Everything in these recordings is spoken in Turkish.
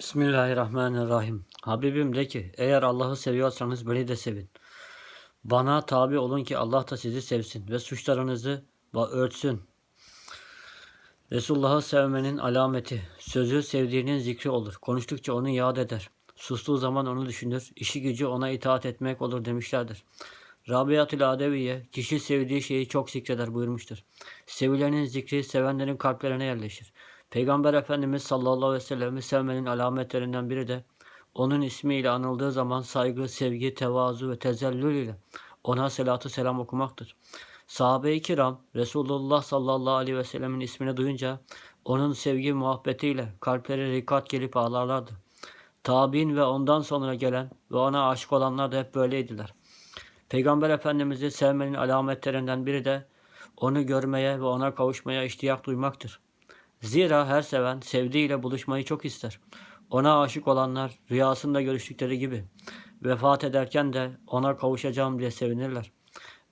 Bismillahirrahmanirrahim. Habibim de ki eğer Allah'ı seviyorsanız beni de sevin. Bana tabi olun ki Allah da sizi sevsin ve suçlarınızı örtsün. Resulullah'ı sevmenin alameti, sözü sevdiğinin zikri olur. Konuştukça onu yad eder. Sustuğu zaman onu düşünür. İşi gücü ona itaat etmek olur demişlerdir. Rabiatül Adeviye, kişi sevdiği şeyi çok zikreder buyurmuştur. Sevilenin zikri sevenlerin kalplerine yerleşir. Peygamber Efendimiz sallallahu aleyhi ve sellem'i sevmenin alametlerinden biri de onun ismiyle anıldığı zaman saygı, sevgi, tevazu ve tezellül ile ona selatü selam okumaktır. Sahabe-i kiram Resulullah sallallahu aleyhi ve sellemin ismini duyunca onun sevgi muhabbetiyle kalpleri rikat gelip ağlarlardı. Tabi'in ve ondan sonra gelen ve ona aşık olanlar da hep böyleydiler. Peygamber Efendimiz'i sevmenin alametlerinden biri de onu görmeye ve ona kavuşmaya iştiyak duymaktır. Zira her seven sevdiğiyle buluşmayı çok ister. Ona aşık olanlar rüyasında görüştükleri gibi vefat ederken de ona kavuşacağım diye sevinirler.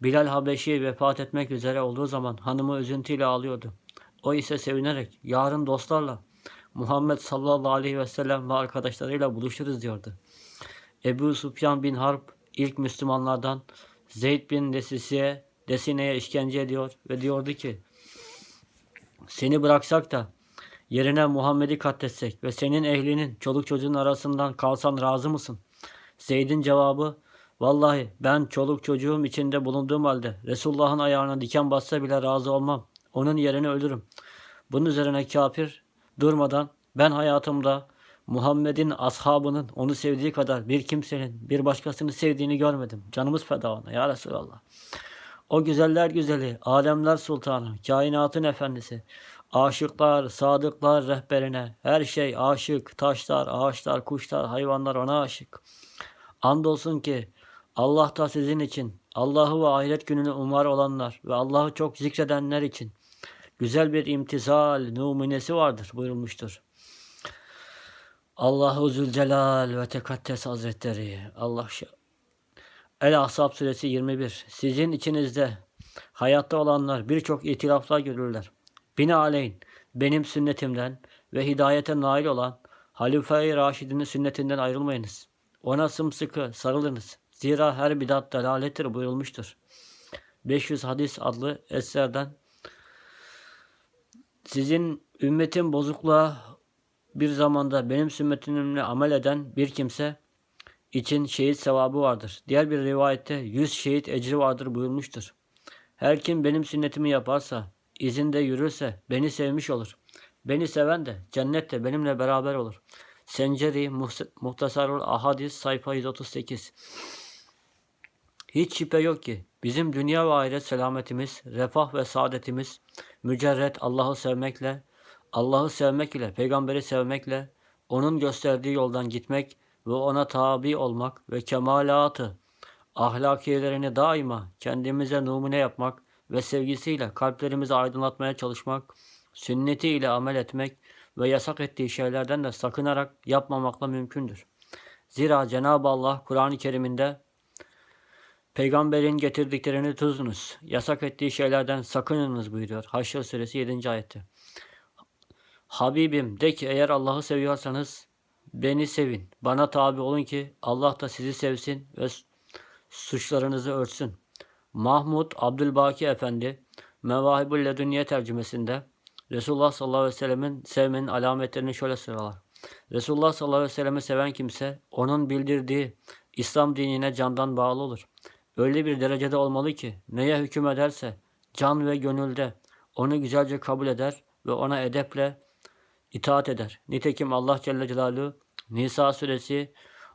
Bilal Habeşi vefat etmek üzere olduğu zaman hanımı üzüntüyle ağlıyordu. O ise sevinerek yarın dostlarla Muhammed sallallahu aleyhi ve sellem ve arkadaşlarıyla buluşuruz diyordu. Ebu Sufyan bin Harp ilk Müslümanlardan Zeyd bin Desisi'ye Desine'ye işkence ediyor ve diyordu ki seni bıraksak da yerine Muhammed'i katletsek ve senin ehlinin çoluk çocuğun arasından kalsan razı mısın? Zeyd'in cevabı Vallahi ben çoluk çocuğum içinde bulunduğum halde Resulullah'ın ayağına diken bassa bile razı olmam. Onun yerine ölürüm. Bunun üzerine kafir durmadan ben hayatımda Muhammed'in ashabının onu sevdiği kadar bir kimsenin bir başkasını sevdiğini görmedim. Canımız feda ona ya Resulallah. O güzeller güzeli, alemler sultanı, kainatın efendisi, aşıklar, sadıklar rehberine, her şey aşık, taşlar, ağaçlar, kuşlar, hayvanlar ona aşık. Andolsun ki Allah da sizin için, Allah'ı ve ahiret gününü umar olanlar ve Allah'ı çok zikredenler için güzel bir imtizal numunesi vardır buyurulmuştur. Allahu Zülcelal ve Tekaddes Hazretleri Allah El Ahzab suresi 21 Sizin içinizde hayatta olanlar birçok itiraflar görürler. Binaenaleyh benim sünnetimden ve hidayete nail olan Halife-i Raşid'in sünnetinden ayrılmayınız. Ona sımsıkı sarılınız. Zira her bidat dalalettir buyurulmuştur. 500 hadis adlı eserden sizin ümmetin bozukluğa bir zamanda benim sünnetimle amel eden bir kimse için şehit sevabı vardır. Diğer bir rivayette 100 şehit ecri vardır buyurmuştur. Her kim benim sünnetimi yaparsa, izinde yürürse beni sevmiş olur. Beni seven de cennette benimle beraber olur. Senceri Muhtasarul Ahadis sayfa 138 Hiç şüphe yok ki bizim dünya ve ahiret selametimiz, refah ve saadetimiz mücerret Allah'ı sevmekle, Allah'ı sevmek ile, peygamberi sevmekle, onun gösterdiği yoldan gitmek ve ona tabi olmak ve kemalatı, ahlakiyelerini daima kendimize numune yapmak ve sevgisiyle kalplerimizi aydınlatmaya çalışmak, sünneti ile amel etmek ve yasak ettiği şeylerden de sakınarak yapmamakla mümkündür. Zira Cenab-ı Allah Kur'an-ı Kerim'inde Peygamberin getirdiklerini tuzunuz, yasak ettiği şeylerden sakınınız buyuruyor. Haşr suresi 7. ayette. Habibim de ki eğer Allah'ı seviyorsanız beni sevin. Bana tabi olun ki Allah da sizi sevsin ve suçlarınızı örtsün. Mahmud Abdülbaki Efendi Mevahibul Ledünniye tercümesinde Resulullah sallallahu aleyhi ve sellemin sevmenin alametlerini şöyle sıralar. Resulullah sallallahu aleyhi ve sellemi seven kimse onun bildirdiği İslam dinine candan bağlı olur. Öyle bir derecede olmalı ki neye hüküm ederse can ve gönülde onu güzelce kabul eder ve ona edeple itaat eder. Nitekim Allah Celle Celaluhu Nisa suresi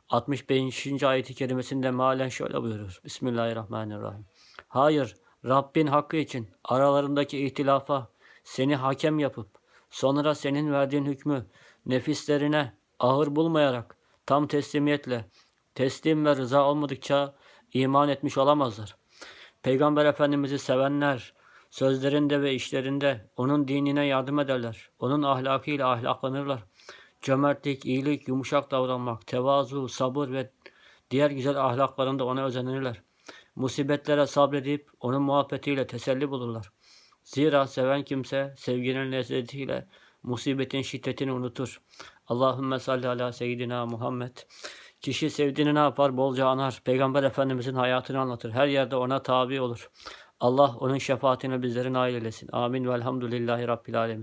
65. ayeti kerimesinde mealen şöyle buyurur. Bismillahirrahmanirrahim. Hayır, Rabbin hakkı için aralarındaki ihtilafa seni hakem yapıp sonra senin verdiğin hükmü nefislerine ağır bulmayarak tam teslimiyetle teslim ve rıza olmadıkça iman etmiş olamazlar. Peygamber Efendimiz'i sevenler sözlerinde ve işlerinde onun dinine yardım ederler. Onun ahlakıyla ahlaklanırlar. Cömertlik, iyilik, yumuşak davranmak, tevazu, sabır ve diğer güzel ahlaklarında ona özenirler. Musibetlere sabredip onun muhabbetiyle teselli bulurlar. Zira seven kimse sevginin lezzetiyle musibetin şiddetini unutur. Allahümme salli ala seyyidina Muhammed. Kişi sevdiğini ne yapar? Bolca anar. Peygamber Efendimizin hayatını anlatır. Her yerde ona tabi olur. Allah onun şefaatine bizleri nail eylesin. Amin. Velhamdülillahi Rabbil Alemin.